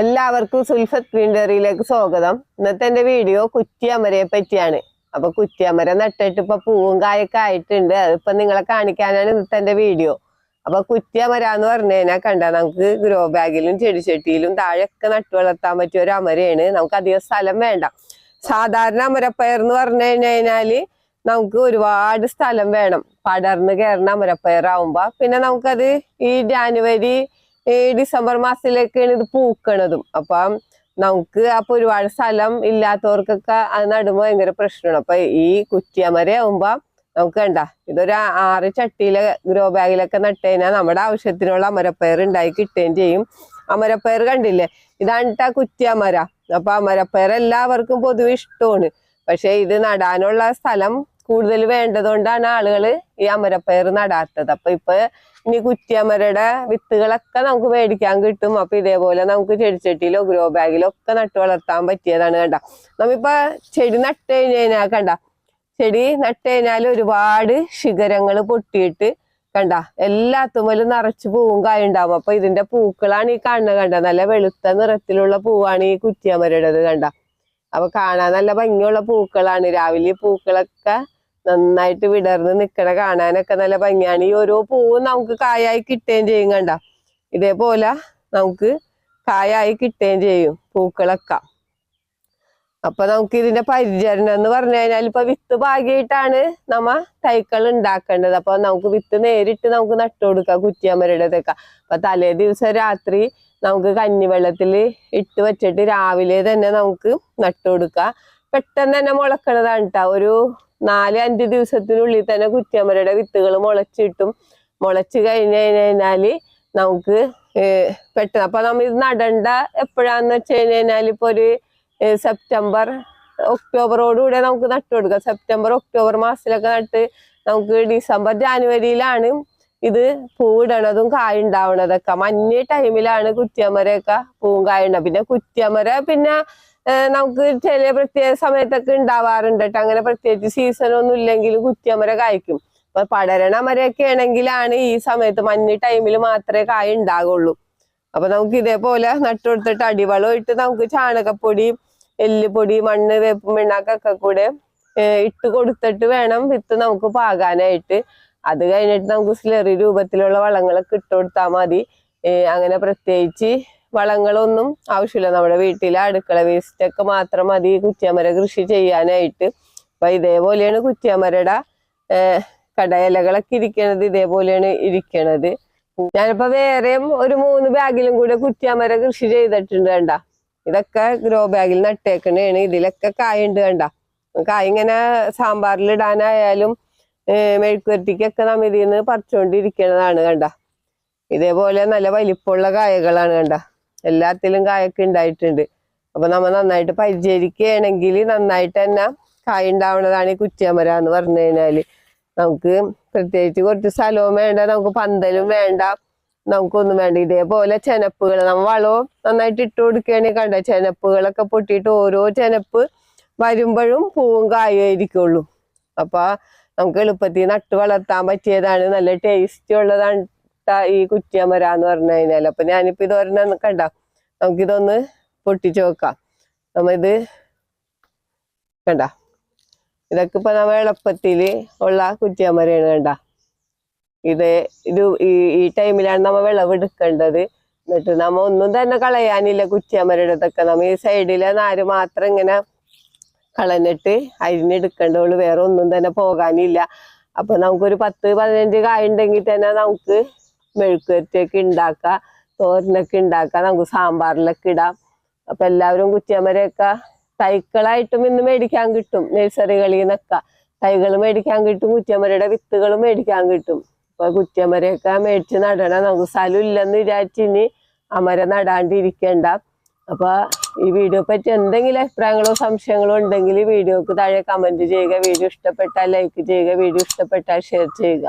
എല്ലാവർക്കും സുൽഫത്ത് ഗ്രീൻഡറിയിലേക്ക് സ്വാഗതം. ഇന്നത്തെ എന്റെ വീഡിയോ കുറ്റിയമരയെ പറ്റിയാണ്. അപ്പൊ കുറ്റിയമര നട്ടിട്ട് ഇപ്പൊ പൂവും കായൊക്കെ ആയിട്ടുണ്ട്. അതിപ്പോ നിങ്ങളെ കാണിക്കാനാണ് ഇന്നത്തെ എന്റെ വീഡിയോ. അപ്പൊ കുറ്റിയമര എന്ന് പറഞ്ഞു കഴിഞ്ഞാൽ കണ്ട നമുക്ക് ഗ്രോ ബാഗിലും ചെടിച്ചട്ടിയിലും താഴെയൊക്കെ നട്ടു വളർത്താൻ പറ്റിയ ഒരു അമരയാണ്. നമുക്ക് അധികം സ്ഥലം വേണ്ട. സാധാരണ അമരപ്പയർ എന്ന് പറഞ്ഞു കഴിഞ്ഞാൽ നമുക്ക് ഒരുപാട് സ്ഥലം വേണം. പടർന്ന് കയറുന്ന അമരപ്പയർ ആവുമ്പോ പിന്നെ നമുക്കത് ഈ ജാനുവരി ഈ ഡിസംബർ മാസത്തിലേക്കാണ് ഇത് പൂക്കണതും. അപ്പം നമുക്ക് അപ്പൊ ഒരുപാട് സ്ഥലം ഇല്ലാത്തവർക്കൊക്കെ അത് നടുമ്പോ ഭയങ്കര പ്രശ്നമാണ്. അപ്പൊ ഈ കുറ്റിയമര ആവുമ്പോ നമുക്ക് കണ്ട ഇതൊരു ആറ് ചട്ടിയിലെ ഗ്രോ ബാഗിലൊക്കെ നട്ട് കഴിഞ്ഞാൽ നമ്മുടെ ആവശ്യത്തിനുള്ള അമരപ്പയർ ഉണ്ടായി കിട്ടുകയും ചെയ്യും. അമരപ്പയർ കണ്ടില്ലേ? ഇതാണ് ട്ടാ കുറ്റിയമര അപ്പൊ അമരപ്പയർ എല്ലാവർക്കും പൊതുവെ ഇഷ്ടമാണ്. പക്ഷെ ഇത് നടാനുള്ള സ്ഥലം കൂടുതൽ വേണ്ടതുകൊണ്ടാണ് ആളുകൾ ഈ അമരപ്പയർ നടാത്തത്. അപ്പൊ ഇപ്പൊ ഇനി കുറ്റിയമരയുടെ വിത്തുകളൊക്കെ നമുക്ക് മേടിക്കാൻ കിട്ടും. അപ്പൊ ഇതേപോലെ നമുക്ക് ചെടിച്ചട്ടിയിലോ ഗ്രോ ബാഗിലോ ഒക്കെ നട്ടു വളർത്താൻ പറ്റിയതാണ് കണ്ട. നമ്മിപ്പോ ചെടി നട്ട് കഴിഞ്ഞ് കഴിഞ്ഞാൽ കണ്ട. ചെടി നട്ട് കഴിഞ്ഞാൽ ഒരുപാട് ശിഖരങ്ങൾ പൊട്ടിയിട്ട് കണ്ട. എല്ലാത്തുമ്മലും നിറച്ച് പൂവും കായ ഉണ്ടാവും. അപ്പൊ ഇതിന്റെ പൂക്കളാണ് ഈ കാണുന്നത് കണ്ട. നല്ല വെളുത്ത നിറത്തിലുള്ള പൂവാണ് ഈ കുറ്റിയമരയുടേത് കണ്ട. അപ്പൊ കാണാൻ നല്ല ഭംഗിയുള്ള പൂക്കളാണ്. രാവിലെ പൂക്കളൊക്കെ നന്നായിട്ട് വിടർന്ന് നിക്കണ കാണാനൊക്കെ നല്ല ഭംഗിയാണ്. ഈ ഓരോ പൂവും നമുക്ക് കായായി കിട്ടുകയും ചെയ്യും കണ്ട. ഇതേപോലെ നമുക്ക് കായായി കിട്ടുകയും ചെയ്യും പൂക്കളൊക്കെ. അപ്പൊ നമുക്ക് ഇതിന്റെ പരിചരണം എന്ന് പറഞ്ഞു കഴിഞ്ഞാൽ ഇപ്പൊ വിത്ത് ഭാഗ്യമായിട്ടാണ് നമ്മ തൈക്കൾ ഉണ്ടാക്കേണ്ടത്. അപ്പൊ നമുക്ക് വിത്ത് നേരിട്ട് നമുക്ക് നട്ടു കൊടുക്കാം കുറ്റിയമരയുടേതൊക്കെ അപ്പൊ തലേ ദിവസം രാത്രി നമുക്ക് കഞ്ഞിവെള്ളത്തിൽ ഇട്ട് വെച്ചിട്ട് രാവിലെ തന്നെ നമുക്ക് നട്ടു കൊടുക്കാം. പെട്ടെന്ന് തന്നെ മുളക്കണതാണ് കേട്ടോ ഒരു നാല് അഞ്ച് ദിവസത്തിനുള്ളിൽ തന്നെ കുറ്റിയമരയുടെ വിത്തുകൾ മുളച്ചിട്ടും മുളച്ച് കഴിഞ്ഞ് കഴിഞ്ഞാൽ നമുക്ക് പെട്ടെന്ന് അപ്പൊ നമ്മൾ ഇത് നടണ്ട എപ്പോഴാന്ന് വെച്ച് കഴിഞ്ഞു കഴിഞ്ഞാൽ ഇപ്പൊ ഒരു സെപ്റ്റംബർ ഒക്ടോബറോടുകൂടെ നമുക്ക് നട്ടു കൊടുക്കാം. സെപ്റ്റംബർ ഒക്ടോബർ മാസത്തിലൊക്കെ നട്ട് നമുക്ക് ഡിസംബർ ജാനുവരിയിലാണ് ഇത് പൂവിടണതും. കായ ഉണ്ടാവണതൊക്കെ മഞ്ഞ ടൈമിലാണ് കുറ്റിയമരയൊക്കെ പൂവും കായ ഉണ്ടാവും പിന്നെ കുറ്റിയമര പിന്നെ നമുക്ക് ചില പ്രത്യേക സമയത്തൊക്കെ ഉണ്ടാവാറുണ്ട് കേട്ടോ അങ്ങനെ പ്രത്യേകിച്ച് സീസൺ ഒന്നും ഇല്ലെങ്കിലും കുറ്റിയമര കായ്ക്കും. അപ്പൊ പടരണ മരയൊക്കെ ആണെങ്കിലാണ് ഈ സമയത്ത് മഞ്ഞ ടൈമിൽ മാത്രമേ കായ ഉണ്ടാകുള്ളൂ അപ്പൊ നമുക്ക് ഇതേപോലെ നട്ടുകൊടുത്തിട്ട് അടിവളം ഇട്ട് നമുക്ക് ചാണകപ്പൊടി എല്ലുപൊടി മണ്ണ് വേപ്പ് മിണ്ണാക്കൊക്കെ കൂടെ ഇട്ട് കൊടുത്തിട്ട് വേണം വിത്ത് നമുക്ക് പാകാനായിട്ട്. അത് കഴിഞ്ഞിട്ട് നമുക്ക് സ്ലറി രൂപത്തിലുള്ള വളങ്ങളൊക്കെ ഇട്ട് കൊടുത്താൽ മതി. അങ്ങനെ പ്രത്യേകിച്ച് വളങ്ങളൊന്നും ആവശ്യമില്ല. നമ്മുടെ വീട്ടിലെ അടുക്കള വേസ്റ്റ് ഒക്കെ മാത്രം മതി. കുറ്റിയമര കൃഷി ചെയ്യാനായിട്ട്. അപ്പൊ ഇതേപോലെയാണ് കുറ്റിയമരയുടെ കടയിലകളൊക്കെ ഇരിക്കണത്. ഇതേപോലെയാണ് ഇരിക്കണത്. ഞാനിപ്പോ വേറെയും ഒരു മൂന്ന് ബാഗിലും കൂടെ കുറ്റിയമര കൃഷി ചെയ്തിട്ടുണ്ട് കണ്ട. ഇതൊക്കെ ഗ്രോ ബാഗിൽ നട്ടേക്കണേണ്. ഇതിലൊക്കെ കായുണ്ട് കണ്ട. കായ ഇങ്ങനെ സാമ്പാറിൽ ഇടാനായാലും മെഴുക്കുവരട്ടിക്കൊക്കെ നമ്മ ഇതിൽ നിന്ന് പറിച്ചുകൊണ്ടിരിക്കണതാണ് കണ്ട. ഇതേപോലെ നല്ല വലിപ്പമുള്ള കായകളാണ് കണ്ട. എല്ലാത്തിലും കായൊക്കെ ഉണ്ടായിട്ടുണ്ട്. അപ്പൊ നമ്മ നന്നായിട്ട് പരിചരിക്കുകയാണെങ്കിൽ നന്നായിട്ട് തന്നെ കായ ഉണ്ടാവുന്നതാണ് ഈ കുറ്റിയമര എന്ന് പറഞ്ഞു കഴിഞ്ഞാൽ നമുക്ക് പ്രത്യേകിച്ച് കുറച്ച് സ്ഥലവും വേണ്ട നമുക്ക് പന്തലും വേണ്ട നമുക്കൊന്നും വേണ്ട. ഇതേപോലെ ചെനപ്പുകൾ നമ്മൾ വളവും നന്നായിട്ട് ഇട്ട് കൊടുക്കുകയാണെങ്കിൽ കണ്ട? ചെനപ്പുകളൊക്കെ പൊട്ടിയിട്ട് ഓരോ ചെനപ്പ് വരുമ്പോഴും പൂവും കായുമായിരിക്കുള്ളൂ അപ്പൊ നമുക്ക് എളുപ്പത്തിൽ നട്ട് വളർത്താൻ പറ്റിയതാണ്. നല്ല ടേസ്റ്റ് ഉള്ളതാണ്. ഈ കുറ്റിയമര എന്ന് പറഞ്ഞു കഴിഞ്ഞാൽ അപ്പൊ ഞാനിപ്പോ ഇത് ഒരെണ്ണം കണ്ട. നമുക്കിതൊന്ന് പൊട്ടിച്ചു നോക്കാം. നമ്മ ഇത് കണ്ട. ഇതൊക്കെ ഇപ്പൊ നമ്മ എളുപ്പത്തിൽ ഉള്ള കുറ്റിയമരയാണ് കണ്ട. ഇത് ഇത് ഈ ടൈമിലാണ് നമ്മ വിളവെടുക്കേണ്ടത് എന്നിട്ട് നമ്മ ഒന്നും തന്നെ കളയാനില്ല കുറ്റിയമരയുടെതൊക്കെ നമ്മ ഈ സൈഡിലെ നാര് മാത്രം ഇങ്ങനെ കളഞ്ഞിട്ട് അരിഞ്ഞെടുക്കേണ്ടുള്ളൂ വേറെ ഒന്നും തന്നെ പോകാനില്ല. അപ്പൊ നമുക്കൊരു പത്ത് പതിനഞ്ച് കായ ഉണ്ടെങ്കിൽ തന്നെ നമുക്ക് മെഴുക്കുവരട്ടിയൊക്കെ ഉണ്ടാക്കാം തോരനൊക്കെ ഉണ്ടാക്കാം നമുക്ക് സാമ്പാറിലൊക്കെ ഇടാം. അപ്പൊ എല്ലാവരും കുറ്റിയമ്മരെയൊക്കെ തൈക്കളായിട്ടും ഇന്ന് മേടിക്കാൻ കിട്ടും നഴ്സറികളിൽ നിന്നൊക്കെ തൈകൾ മേടിക്കാൻ കിട്ടും കുറ്റിയമരയുടെ വിത്തുകൾ മേടിക്കാൻ കിട്ടും. അപ്പൊ കുറ്റിയമ്മരെയൊക്കെ മേടിച്ച് നടണം നമുക്ക് സ്ഥലം ഇല്ലെന്ന് വിചാരിച്ച് ഇനി അമര നടാണ്ടിരിക്കണ്ട. അപ്പൊ ഈ വീഡിയോ പറ്റി എന്തെങ്കിലും അഭിപ്രായങ്ങളോ സംശയങ്ങളോ ഉണ്ടെങ്കിൽ വീഡിയോക്ക് താഴെ കമന്റ് ചെയ്യുക. വീഡിയോ ഇഷ്ടപ്പെട്ടാൽ ലൈക്ക് ചെയ്യുക വീഡിയോ ഇഷ്ടപ്പെട്ടാൽ ഷെയർ ചെയ്യുക.